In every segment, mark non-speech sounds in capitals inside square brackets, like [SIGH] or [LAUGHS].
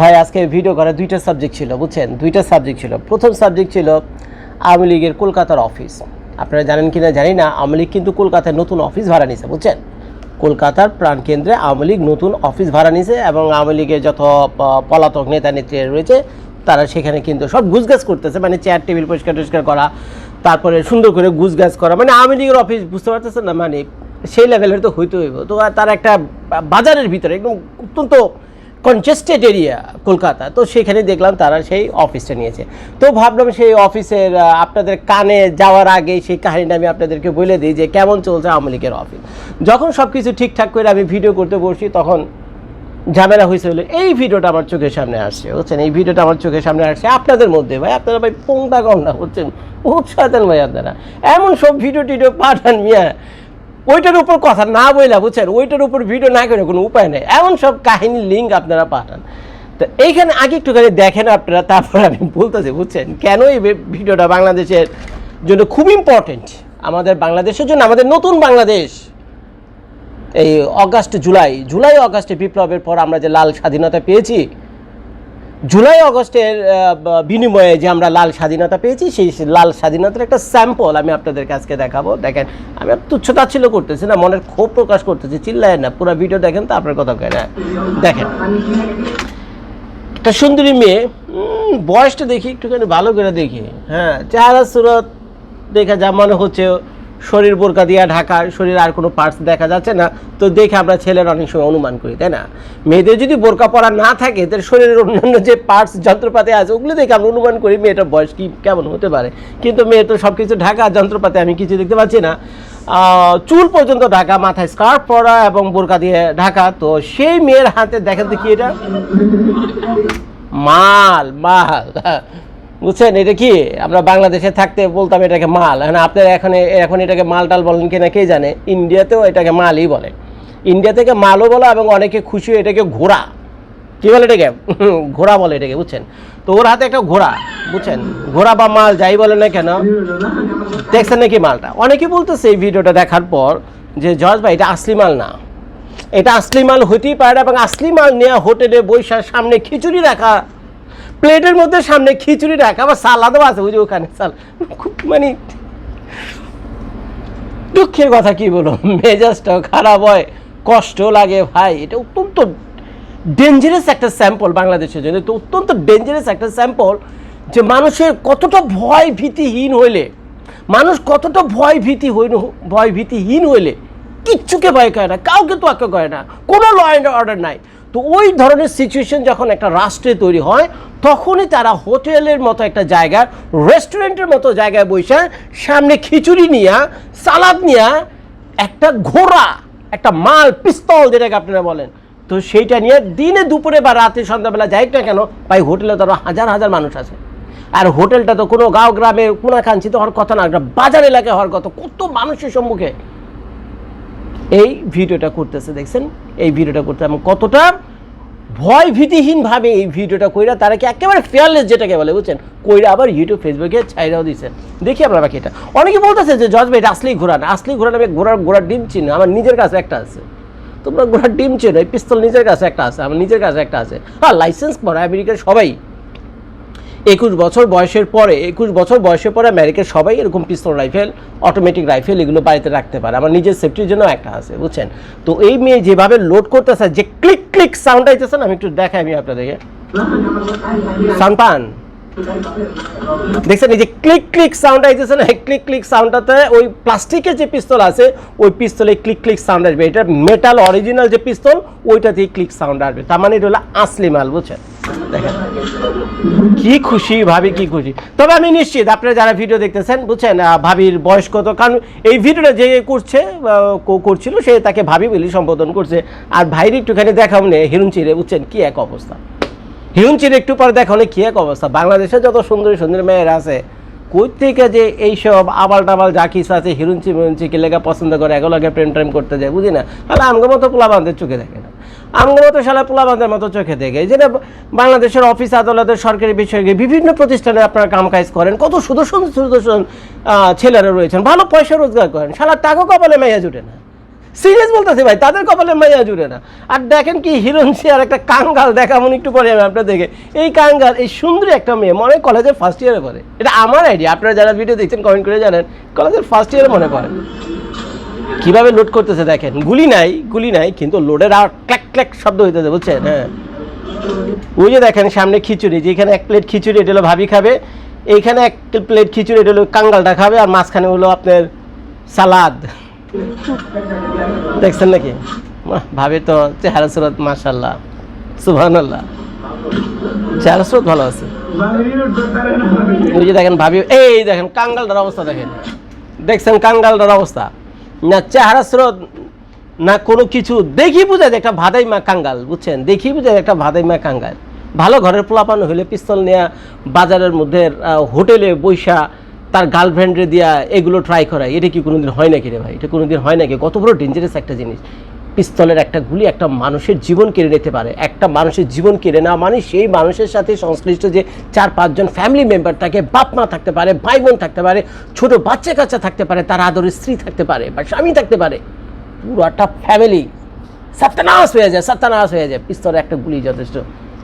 ভাই, আজকে ভিডিও করা দুইটা সাবজেক্ট ছিল, বুঝছেন? দুইটা সাবজেক্ট ছিল। প্রথম সাবজেক্ট ছিল আওয়ামী লীগের কলকাতার অফিস আপনারা জানেন কিনা জানি না, আওয়ামী লীগ কিন্তু কলকাতায় নতুন অফিস ভাড়া নিছে, বুঝছেন? কলকাতার প্রাণকেন্দ্রে আওয়ামী লীগ নতুন অফিস ভাড়া নিছে এবং আওয়ামী লীগের যত পলাতক নেতা নেত্রীরা রয়েছে, তারা সেখানে কিন্তু সব গুজগাছ করতেছে মানে চেয়ার টেবিল পরিষ্কার টরিষ্কার করা, তারপরে সুন্দর করে গুজগাছ করা মানে আওয়ামী লীগের অফিস বুঝতে পারতেছেন না মানে সেই লেভেলের তো হইতে হইব। তো তার একটা বাজারের ভিতরে, একদম অত্যন্ত কনজেস্টেড এরিয়া কলকাতা। তো সেখানে দেখলাম তারা সেই অফিসটা নিয়েছে। তো ভাবলাম সেই অফিসের আপনাদের কানে যাওয়ার আগে সেই কাহিনীটা আমি আপনাদেরকে বলে দিই যে কেমন চলছে আওয়ামী লীগের অফিস যখন সব কিছু ঠিকঠাক করে আমি ভিডিও করতে বসি, তখন ঝামেলা হয়েছে হলো এই ভিডিওটা আমার চোখের সামনে আসছে, বুঝছেন? এই ভিডিওটা আমার চোখের সামনে আসছে আপনাদের মধ্যে ভাই, আপনারা ভাই পোংটা কম না, বুঝছেন? উৎসাহেন ভাই আপনারা। এমন সব ভিডিও টিডিও পাঠান মিয়া। ওইটার উপর কথা না বইলা বুঝছেন? ওইটার উপর ভিডিও না করে কোনো উপায় নেই। এমন সব কাহিনীর লিঙ্ক আপনারা পাঠান। তো এইখানে আগে একটুখানি দেখেন আপনারা, তারপর আমি বলতেছি, বুঝছেন? কেন এই ভিডিওটা বাংলাদেশের জন্য খুব ইম্পর্টেন্ট আমাদের বাংলাদেশের জন্য, আমাদের নতুন বাংলাদেশ। এই অগাস্ট, জুলাই জুলাই, অগাস্টে বিপ্লবের পর আমরা যে লাল স্বাধীনতা পেয়েছি জুলাই অগস্টের বিনিময়ে যে আমরা লাল স্বাধীনতা পেয়েছি, সেই লাল স্বাধীনতার একটা স্যাম্পল আমি আপনাদের কাছকে দেখাবো। দেখেন, আমি আর তুচ্ছতাচ্ছিল্য করতেছি না, মনের ক্ষোভ প্রকাশ করতেছি, চিল্লায় না, পুরো ভিডিও দেখেন তো আপনার কথা কয় না দেখেন, একটা সুন্দরী মেয়ে বয়সটা দেখি একটুখানি ভালো করে দেখি হ্যাঁ চেহারা, সুরত, দেখা যা মনে হচ্ছে শরীর বোরকা দিয়া ঢাকা শরীর আর কোনো পার্টস দেখা যাচ্ছে না। তো দেখে আমরা ছেলের অনেক সময় অনুমান করি, তাই না? মেয়েদের যদি বোরকা পরা না থাকে তাহলে শরীরের অন্যান্য যে পার্টস যন্ত্রপাতি আছে, ওগুলো দেখে আমরা অনুমান করি, মেয়েটার বয়স কি কেমন হতে পারে। কিন্তু মেয়ে তো সব কিছু ঢাকা, যন্ত্রপাতি আমি কিছু দেখতে পাচ্ছি না। চুল পর্যন্ত ঢাকা, মাথায় স্কার্ফ পরা এবং বোরকা দিয়ে ঢাকা। তো সেই মেয়ের হাতে দেখেন কি এটা। মাল মাল। বুঝছেন? এটা কি? আমরা বাংলাদেশে থাকতে বলতাম এটাকে মাল। হ্যাঁ আপনারা এখন এখন এটাকে মাল টাল বলেন কিনা কে জানে? ইন্ডিয়াতেও এটাকে মালই বলে। ইন্ডিয়া থেকে মালও বলে এবং অনেকে খুশি এটাকে ঘোড়া। কি বলে এটাকে? [LAUGHS] ঘোড়া বলে এটাকে, বুঝছেন? তো ওর হাতে একটা ঘোড়া, বুঝছেন? ঘোড়া বা মাল যাই বলে না কেন? দেখছেন নাকি মালটা? অনেকে বলতেছে এই ভিডিওটা দেখার পর যে, জজ ভাই, এটা আসলি মাল না। এটা আসলি মাল হতেই পারে না এবং আসলি মাল নেওয়া হোটেলে বৈশাখ সামনে খিচুড়ি রাখা প্লেটের মধ্যে সামনে খিচুড়ি রাখা, আবার সালাদও আছে যে ওখানে, সাল খুব মানে দুঃখের কথা কি বলো মেজাজটাও খারাপ হয় কষ্ট লাগে ভাই, এটা অত্যন্ত ডেঞ্জারাস একটা স্যাম্পল বাংলাদেশের জন্য তো অত্যন্ত ডেঞ্জারাস একটা স্যাম্পল যে মানুষের কতটা ভয় ভীতিহীন হইলে, মানুষ কতটা ভয় ভীতি হইল ভয় ভীতিহীন হইলে, কিচ্ছুকে ভয় করে না, কাউকে তোয়াক্কা করে না, কোনো ল অ্যান্ড অর্ডার নাই। তো ওই ধরনের সিচুয়েশন যখন একটা রাষ্ট্রে তৈরি হয়, তখনই তারা হোটেলের মতো একটা জায়গার রেস্টুরেন্টের মতো জায়গায় বসে সামনে খিচুড়ি নিয়া, সালাদ নিয়া একটা ঘোড়া, একটা মাল, পিস্তল যেটাকে আপনারা বলেন। তো সেইটা নিয়ে দিনে দুপুরে বা রাতে সন্ধ্যাবেলা যাই না কেন, ভাই হোটেলে তো আরও হাজার হাজার মানুষ আছে। আর হোটেলটা তো কোনো গাঁও, গ্রামে কোনাকাঞ্চিত হওয়ার কথা না, একটা বাজার এলাকায় হওয়ার কথা, কত মানুষের সম্মুখে। এই ভিডিওটা করতেছে, দেখছেন? এই ভিডিওটা করতে এবং কতটা ভয় ভীতিহীনভাবে এই ভিডিওটা কইরা তারা কি একেবারে ফেয়ারলেস যেটাকে বলে, বুঝছেন? কইরা আবার ইউটিউব ফেসবুকে ছাইরাও দিছে। দেখি আপনারা বাকি এটা। অনেকে বলতেছে যে, জজ ভাই, এটা আসলেই ঘোরা না আসলেই ঘোরা না আমি ঘোড়ার ঘোড়ার ডিম চিনি আমার নিজের কাছে একটা আছে। তোমরা ঘোড়ার ডিম চেনো, এই পিস্তল নিজের কাছে একটা আছে, আমার নিজের কাছে একটা আছে। হ্যাঁ লাইসেন্স করা আমেরিকার সবাই একুশ বছর বয়সের পরে একুশ বছর বয়সের পরে আমেরিকার সবাই এরকম পিস্তল রাইফেল অটোমেটিক রাইফেল এগুলো বাড়িতে রাখতে পারে। আমার নিজের সেফটির জন্য একটা আছে বুঝছেন? তো এই মেয়ে যেভাবে লোড করতেছে যে ক্লিক ক্লিক সাউন্ড আইতেছে না আমি একটু দেখাই আমি আপনাদেরকে। সান্তান পান দেখছেন, এই যে ক্লিক ক্লিক সাউন্ড আইতেছে না ক্লিক ক্লিক সাউন্ডটাতে ওই প্লাস্টিকের যে পিস্তল আছে, ওই পিস্তলে ক্লিক ক্লিক সাউন্ড আসবে। এটা মেটাল অরিজিনাল যে পিস্তল, ওইটাতেই ক্লিক সাউন্ড আসবে। তার মানে এটা হলো আসলি মাল, বুঝছেন? দেখেন, কি খুশি, ভাবি, কি খুশি। তবে আমি নিশ্চিত, আপনারা যারা ভিডিও দেখতেছেন, বুঝছেন ভাবির বয়স কত? কারণ এই ভিডিওটা যে করছে করছিল, সে তাকে ভাবি বলে সম্বোধন করছে। আর ভাইয়ের একটুখানি দেখাও নে হিরুন চিরে বুঝছেন, কি এক অবস্থা। হিরুন চিরে একটু পরে দেখাও কি এক অবস্থা। বাংলাদেশে যত সুন্দরী সুন্দরী মেয়েরা আছে কই থেকে যে এইসব আবাল টাবাল যা কিছু আছে হিরুঞ্চি মিরুঞ্চিকে লেগা পছন্দ করে এগুলোকে প্রেম প্রেম করতে যায়, বুঝি না? তাহলে আমগো মতো পোলাবান্ধের চোখে দেখে না। আমগো মতো শালা পোলাবান্ধের মতো চোখে দেখে। যেটা বাংলাদেশের অফিস আদালতের সরকারি বিষয়ে বিভিন্ন প্রতিষ্ঠানে আপনারা কাম কাজ করেন, কত সুদর্শন সুদর্শন ছেলেরা রয়েছেন, ভালো পয়সা রোজগার করেন। শালা টাকা কপালে মেয়া জুটে না। সিরিয়াস বলতেছি ভাই, তাদের কপালে মাইয়া জুড়ে না। আর দেখেন কি হিরণসি আর একটা কাঙ্গাল দেখামন একটু পরে আমি আপনাদেরকে। এই কাঙ্গাল, এই সুন্দরী একটা মেয়ে মনে হয় কলেজের ফার্স্ট ইয়ারে পড়ে। এটা আমার আইডিয়া আপনারা যারা ভিডিও দেখছেন কমেন্ট করে জানেন কলেজের ফার্স্ট ইয়ারে মনে পড়ে। কীভাবে লোড করতেছে দেখেন, গুলি নাই গুলি নাই, কিন্তু লোডের আর ক্ল্যাক ক্ল্যাক শব্দ হইতেছে, বুঝছেন? হ্যাঁ। ওই যে দেখেন, সামনে খিচুড়ি, যেখানে এক প্লেট খিচুড়ি, এটা হলো ভাবি খাবে। এইখানে এক প্লেট খিচুড়ি, এটা হলো কাঙ্গালটা খাবে, আর মাঝখানে হলো আপনার সালাদ। দেখছেন নাকি? ভাবে তো চেহারা সুরত মাশাল্লাহ সুবহান আল্লাহ চেহারা সুরত ভালো আছে। দেখেন ভাবি, এই দেখেন কাঙ্গালটার অবস্থা দেখেন। দেখছেন কাঙ্গালটার অবস্থা। না চেহারা স্রোত, না কোনো কিছু, দেখি বোঝা যায় একটা ভাদাই মা কাঙ্গাল, বুঝছেন? দেখি বোঝা যায় একটা ভাদাই মা কাঙ্গাল। ভালো ঘরের পোলাপানো হলে পিস্তল নেয়া, বাজারের মধ্যে হোটেলে বৈশা তার গার্লফ্রেন্ডে দিয়া এগুলো ট্রাই করা এটা কি কোনোদিন হয় নাকি রে ভাই? এটা কোনোদিন হয় নাকি? কত বড় ডেঞ্জারাস একটা জিনিস। পিস্তলের একটা গুলি একটা মানুষের জীবন কেড়ে নিতে পারে। একটা মানুষের জীবন কেড়ে নেওয়া মানে সেই মানুষের সাথে সংশ্লিষ্ট যে চার, পাঁচজন ফ্যামিলি মেম্বার থাকে বাপ মা থাকতে পারে, ভাই বোন থাকতে পারে, ছোট বাচ্চা কাচ্চা থাকতে পারে, তার আদরের স্ত্রী থাকতে পারে বা স্বামী থাকতে পারে। পুরো একটা ফ্যামিলি সাত্তানাশ হয়ে যায়, সাত্তানাশ হয়ে যায়। পিস্তলের একটা গুলি যথেষ্ট।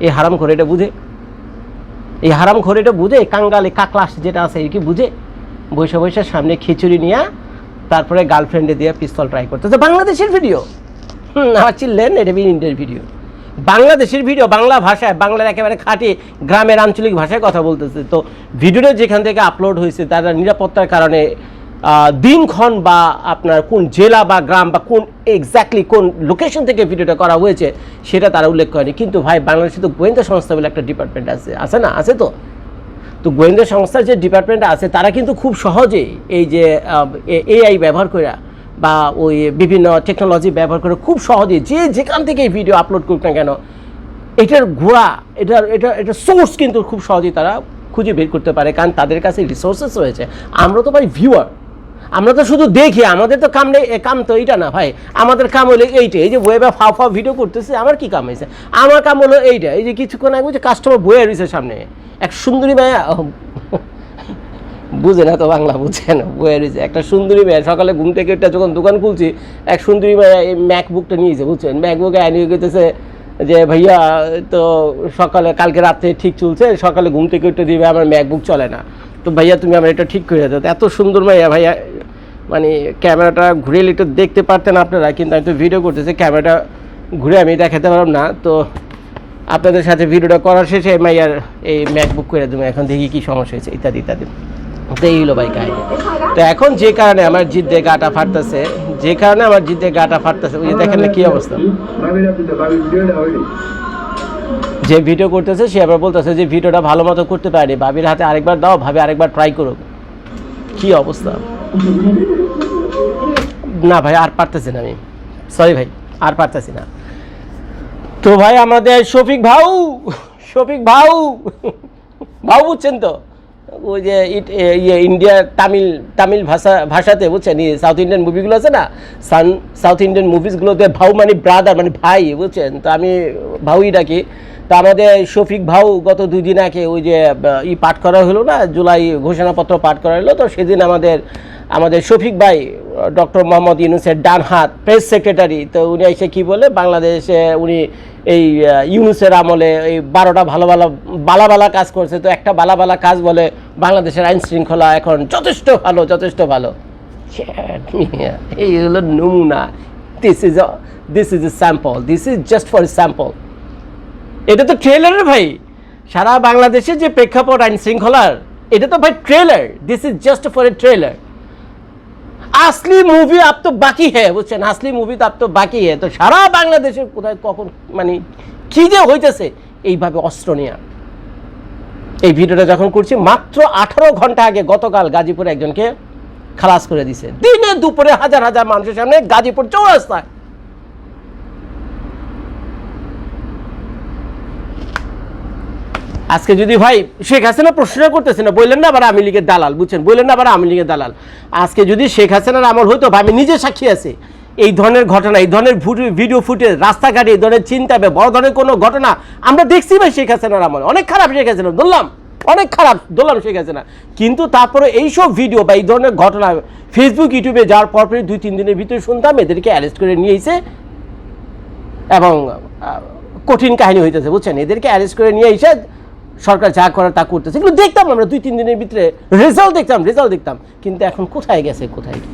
এই হারাম করে এটা বুঝে? এই হারাম এটা বুঝে কাঙ্গালে কাকলাস যেটা আছে এই কি বুঝে বৈশা বৈশা সামনে খিচুড়ি নিয়ে তারপরে গার্লফ্রেন্ডে দিয়ে পিস্তল ট্রাই করতেছে। বাংলাদেশের ভিডিও হুম আমার চিনলেন এটা বি ইন্ডিয়ার ভিডিও বাংলাদেশের ভিডিও বাংলা ভাষায়, বাংলার একেবারে খাঁটি গ্রামের আঞ্চলিক ভাষায় কথা বলতেছে। তো ভিডিওটা যেখান থেকে আপলোড হয়েছে, তারা নিরাপত্তার কারণে দিনক্ষণ বা আপনার কোন জেলা বা গ্রাম বা কোন এক্স্যাক্টলি কোন লোকেশন থেকে ভিডিওটা করা হয়েছে, সেটা তারা উল্লেখ করেনি। কিন্তু ভাই, বাংলাদেশে তো গোয়েন্দা সংস্থা বলে একটা ডিপার্টমেন্ট আছে। আছে না? আছে তো? তো গোয়েন্দা সংস্থার যে ডিপার্টমেন্ট আছে, তারা কিন্তু খুব সহজেই এই যে এআই ব্যবহার করে বা ওই বিভিন্ন টেকনোলজি ব্যবহার করে খুব সহজেই যে যেখান থেকে ভিডিও আপলোড করুক না কেন, এটার গোড়া, এটার এটা এটা সোর্স কিন্তু খুব সহজেই তারা খুঁজে বের করতে পারে। কারণ তাদের কাছে রিসোর্সেস রয়েছে। আমরা তো ভাই ভিউয়ার আমরা তো শুধু দেখি, আমাদের তো কাম নেই কাম তো এইটা না ভাই। আমাদের কাম হলো এইটা এই যে ওয়েবে ফাও ফাও ভিডিও করতেছে, আমার কি কাম হয়েছে? আমার কাম হলো এইটা, এই যে কিছুক্ষণ আগে যে কাস্টমার বয়ে রয়েছে সামনে। এক সুন্দরী মায়া বুঝে না তো বাংলা বুঝে না বয়ে রয়েছে। একটা সুন্দরী মেয়ে সকালে ঘুম থেকে একটা যখন দোকান খুলছি, এক সুন্দরী মেয়ে এই ম্যাকবুকটা নিয়েছে, বুঝছেন? ম্যাকবুকে আনিয়ে গেতেছে যে, ভাইয়া, তো সকালে, কালকে রাত্রে ঠিক চলছে, সকালে ঘুম থেকে উঠে দিবে, আমার ম্যাকবুক চলে না। তো ভাইয়া তুমি আমার এটা ঠিক করে দাও। এত সুন্দর ভাইয়া ভাইয়া মানে ক্যামেরাটা ঘুরে একটু দেখতে পারতেন আপনারা, কিন্তু আমি তো ভিডিও করতেছি, ক্যামেরাটা ঘুরে আমি দেখাতে পারলাম না। তো আপনাদের সাথে ভিডিওটা করার শেষে মাইয়ার এই ম্যাকবুক করে দেবো, এখন দেখি কি সমস্যা হয়েছে, ইত্যাদি ইত্যাদি। তো এই হলো ভাই কাহিনী। তো এখন যে কারণে আমার জিদ্দে গাটা ফাটতেছে, যে কারণে আমার জিদ্দে গাটা ফাটতেছে, ওই দেখেন না কি অবস্থা। যে ভিডিও করতেছে, সে আবার বলতেছে যে ভিডিওটা ভালো মতো করতে পারেনি। ভাবির হাতে আরেকবার দাও, ভাবি আরেকবার ট্রাই করুক। কি অবস্থা? না ভাই, আর পারতেছি না আমি। সরি ভাই, আর পারতেছি না। তো ভাই, আমাদের শফিক ভাউ শফিক ভাউ ভাউ বুঝছেন তো? ওই যে ইট- ইয়ে ইন্ডিয়া, তামিল তামিল ভাষা, ভাষাতে, বুঝছেন? এই সাউথ ইন্ডিয়ান মুভিগুলো আছে না? সান সাউথ ইন্ডিয়ান মুভিসগুলোতে ভাউ মানে ব্রাদার মানে ভাই, বুঝছেন? তো আমি ভাউই ডাকি। তো আমাদের শফিক ভাউ গত দুই দিন আগে ওই যে ই পাঠ করা হলো না? জুলাই ঘোষণাপত্র পাঠ করা হলো, তো সেদিন আমাদের আমাদের শফিক ভাই, ডক্টর মোহাম্মদ ইউনুসের ডান হাত প্রেস সেক্রেটারি তো উনি এসে কি বলে, বাংলাদেশে উনি এই ইউনুসের আমলে এই বারোটা ভালো ভালো বালা বালা কাজ করছে, তো একটা বালা বালা কাজ বলে বাংলাদেশের আইন শৃঙ্খলা এখন যথেষ্ট ভালো যথেষ্ট ভালো। [LAUGHS] এই হলো নমুনা। This is this is a sample this is just for sample এটা তো ট্রেলারের ভাই। সারা বাংলাদেশে যে প্রেক্ষাপট আইন শৃঙ্খলার, এটা তো ভাই trailer this is just for a trailer আসলি মুভি আপ তো বাকি হ্যাঁ বুঝছেন? আসলি মুভি তো আপ তো বাকি হ্যাঁ তো সারা বাংলাদেশে কোথায় কখন মানে কি যে হইতেছে, এইভাবে অস্ত্র নেওয়া এই ভিডিওটা যখন করছি, মাত্র আঠারো ঘণ্টা আগে গতকাল গাজীপুরে একজনকে খালাস করে দিছে। দিনে দুপুরে হাজার হাজার মানুষের সামনে গাজীপুর চৌরাস্তায়। আজকে যদি ভাই শেখ হাসিনা প্রশ্ন করতেছে না, বললেন না আবার আমি লীগের দালাল, বুঝছেন? বললেন না আবার আমি লীগের দালাল। আজকে যদি শেখ হাসিনার আমল ভাই, আমি নিজে সাক্ষী আছি। এই ধরনের ঘটনা, এই ধরনের ভিডিও ফুটেজ রাস্তাঘাটে, এই ধরনের চিন্তা বড় ধরনের কোনো ঘটনা, আমরা দেখছি ভাই শেখ হাসিনার আমল। অনেক খারাপ শেখ হাসিনা বললাম অনেক খারাপ দোলাম শেখ হাসিনা। কিন্তু তারপরে এইসব ভিডিও বা এই ধরনের ঘটনা ফেসবুক ইউটিউবে যাওয়ার পরপরই দুই, তিন দিনের ভিতরে শুনতাম, এদেরকে অ্যারেস্ট করে নিয়ে এসে এবং কঠিন কাহিনী হইতেছে, বুঝছেন? এদেরকে অ্যারেস্ট করে নিয়ে এসে সরকার যা করার তা করতেছে। এগুলো দেখতাম আমরা, দুই, তিন দিনের ভিতরে রেজাল্ট দেখতাম রেজাল্ট দেখতাম। কিন্তু এখন কোথায় গেছে, কোথায় কি?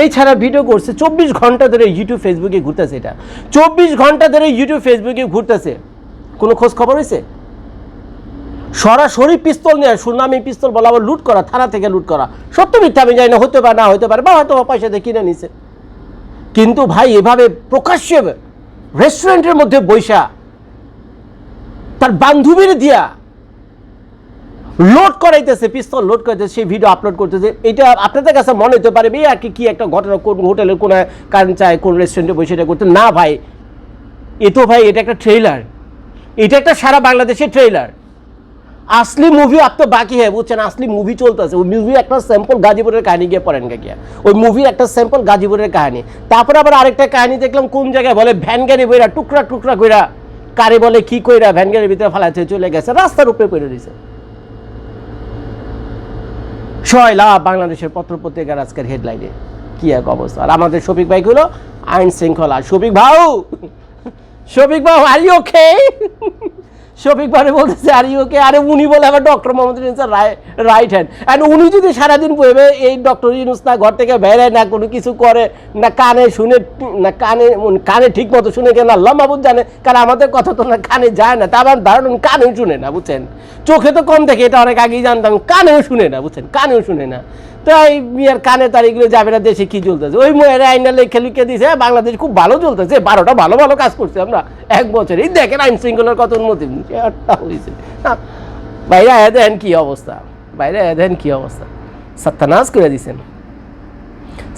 এই ছাড়া ভিডিও করছে, চব্বিশ ঘণ্টা ধরে ইউটিউব ফেসবুকে ঘুরতেছে এটা। চব্বিশ ঘণ্টা ধরে ইউটিউব ফেসবুকে ঘুরতেছে। কোনো খোঁজ খবর হয়েছে? সরাসরি পিস্তল নিয়ে সুনামি পিস্তল বলা আবার লুট করা, থানা থেকে লুট করা। সত্য মিথ্যা আমি জানি না, হতে পারে, না হতে পারে, বা হয়তো বা পয়সা দিয়ে কিনে নিছে। কিন্তু ভাই, এভাবে প্রকাশ্যে রেস্টুরেন্টের মধ্যে বৈশা তার বান্ধবীর দিয়া লোড করাইতেছে, পিস্তল লোড করাইতেছে, সেই ভিডিও আপলোড করতেছে। এটা আপনাদের কাছে মনে হতে পারে এই আর কি একটা ঘটনা, কোন হোটেলের কোন চায় কোন রেস্টুরেন্টে বসে এটা করতে না, ভাই। এ তো, ভাই, এটা একটা ট্রেলার এটা একটা সারা বাংলাদেশের ট্রেলার আসলি মুভি আপ তো বাকি হ্যাঁ বুঝছেন? আসলি মুভি চলতেছে। ওই মুভি একটা স্যাম্পল গাজীপুরের কাহিনী গিয়ে পড়েন গিয়া। ওই মুভির একটা স্যাম্পল গাজীপুরের কাহিনী। তারপরে আবার আরেকটা কাহিনী দেখলাম, কোন জায়গায় বলে ভ্যান গাড়ি বইরা, টুকরা টুকরা কইরা, কারে বলে, কি কইরা ভ্যান গাড়ির ভিতরে ফালাইতে চলে গেছে, রাস্তার উপরে পড়ে দিছে ছয় লাভ বাংলাদেশের পত্র পত্রিকার আজকের হেডলাইনে কি এক অবস্থা। আর আমাদের শফিক ভাই হলো? আইন শৃঙ্খলা। শফিক ভাউ! শফিক ভাউ আর ইউ ওকে শফিক ভাই বলতেছে, আর ইউ ওকে আরে উনি বলে আবার doctor Mohammad Yunus right hand and উনি যদি সারাদিন বইবে, এই ডক্টর ইউনুস না ঘর থেকে বেরোয় না কোনো কিছু করে, না কানে শুনে, না কানে কানে ঠিক মতো শুনে কেন আল্লাহ মাহবুদ জানে, কারণ আমাদের কথা তো না কানে যায় না তা আমার ধারণা উনি কানেও শুনে না, বুঝছেন? চোখে তো কম দেখে, এটা অনেক আগেই জানতাম, কানেও শুনে না, বুঝছেন? কানেও শুনে না। তো এই বিয়ের কানে তার এগুলো যাবে না দেশে কি চলতেছে ওই মেয়ের আইনা লেখে লিখে দিছে বাংলাদেশ খুব ভালো চলতেছে বারোটা ভালো ভালো কাজ করছে আমরা এক বছর। এই দেখেন আইন শৃঙ্খলার কত উন্নতি। একটা হয়েছে হ্যাঁ, বাইরে আয়া দেন কি অবস্থা। বাইরে আয়া দেন কি অবস্থা। সত্যানাশ করে দিছেন।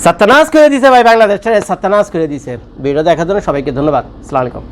সত্যানাশ করে দিছে ভাই বাংলাদেশ সত্যানাশ করে দিছে। ভিডিও দেখার জন্য সবাইকে ধন্যবাদ। আসসালামু আলাইকুম।